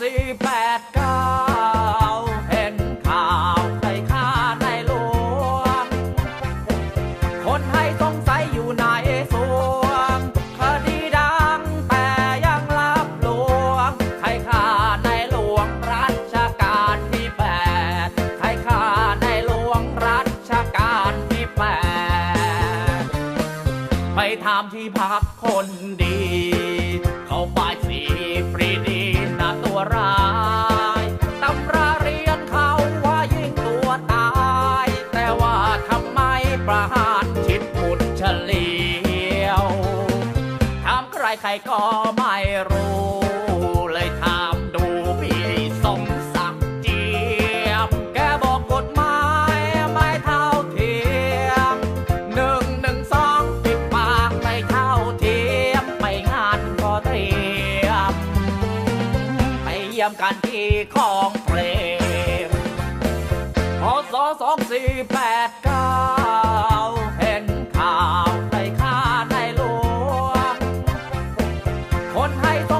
สี่แปดเก้าเห็นข่าวใครฆ่าในหลวง คนให้สงสัยอยู่ในสวงคดีดังแต่ยังลับหลวง ใครฆ่าในหลวงรัชกาลที่แปดใครฆ่าในหลวงรัชกาลที่แปดไปทำที่พักคน ประหารชิดบุญเฉลียวถามใครใครก็ไม่รู้ เลยถามดูพี่สมศักดิ์เจี๊ยมแกบอกกฎหมายไม่เท่าเทียมหนึ่งหนึ่งสองปิดปากไม่เท่าเทียม ไปงานก็เตรียม ไปเยี่ยมกันที่ของเพลงพศสองสี่แปด 太多。